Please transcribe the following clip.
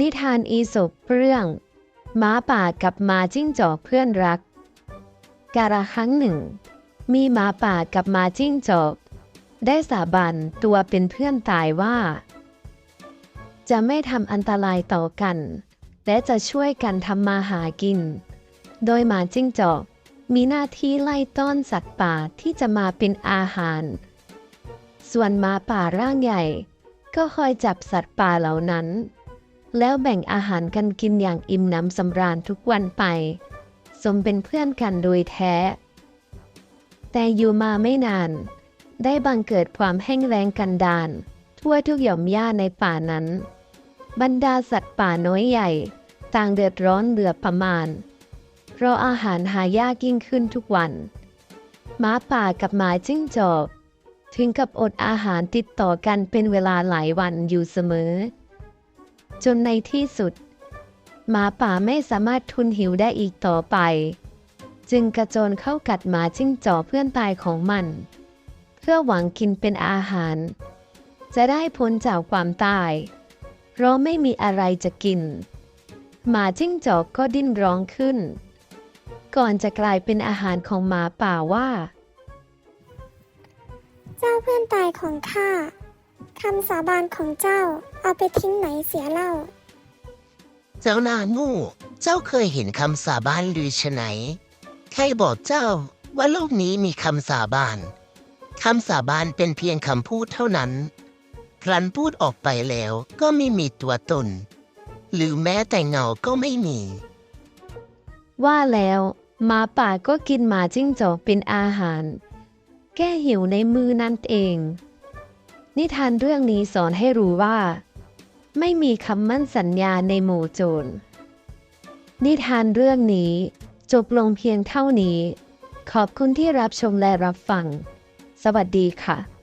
นิทานอีสปเรื่องหม้าป่ากับหมาจิ้งจอกเพื่อนรัก กาละครั้งหนึ่ง มีหมาป่ากับหมาจิ้งจอก ได้สาบานตัวเป็นเพื่อนตายว่า จะไม่ทำอันตรายต่อกัน และจะช่วยกันทำมาหากิน โดยหมาจิ้งจอกมีหน้าที่ไล่ต้อนสัตว์ป่าที่จะมาเป็นอาหาร ส่วนหมาป่าร่างใหญ่ ก็คอยจับสัตว์ป่าเหล่านั้น แล้วแบ่งอาหารกันกินอย่างอิ่มหน้ำสำราญทุกวันไป สมเป็นเพื่อนกันโดยแท้ แต่อยู่มาไม่นาน ได้บังเกิดความแห้งแล้งกันดาน ทั่วทุกหย่อมหญ้าในป่านั้น บรรดาสัตว์ป่าน้อยใหญ่ ต่างเดือดร้อนเหลือประมาณ เพราะอาหารหายากยิ่งขึ้นทุกวันหมาป่ากับหมาจิ้งจอกถึงกับอดอาหารติดต่อกันเป็นเวลาหลายวันอยู่เสมอ จนในที่สุด หมาป่าไม่สามารถทุนหิวได้อีกต่อไป จึงกระโจนเข้ากัดหมาจิ้งจอกเพื่อนตายของมัน เพื่อหวังกินเป็นอาหาร จะได้พ้นจากความตาย เพราะไม่มีอะไรจะกิน หมาจิ้งจอกก็ดิ้นร้องขึ้น ก่อนจะกลายเป็นอาหารของหมาป่าว่า เจ้าเพื่อนตายของข้า คำสาบานของเจ้า เอาไปทิ้งไหนเสียเล่า เจ้านางูเจ้าเคยเห็นคำสาบานหรือชะไหนใครบอกเจ้าว่าโลกนี้มีคำสาบานคำสาบานเป็นเพียงคำพูดเท่านั้น ครั้นพูดออกไปแล้วก็ไม่มีตัวตน หรือแม้แต่เงาก็ไม่มี ว่าแล้วหมาป่าก็กินหมาจิ้งจอกเป็นอาหาร แก้หิวในมือนั่นเอง นิทานเรื่องนี้สอนให้รู้ว่า ไม่มีคำมั่นสัญญาในหมู่โจร นิทานเรื่องนี้จบลงเพียงเท่านี้ ขอบคุณที่รับชมและรับฟัง สวัสดีค่ะ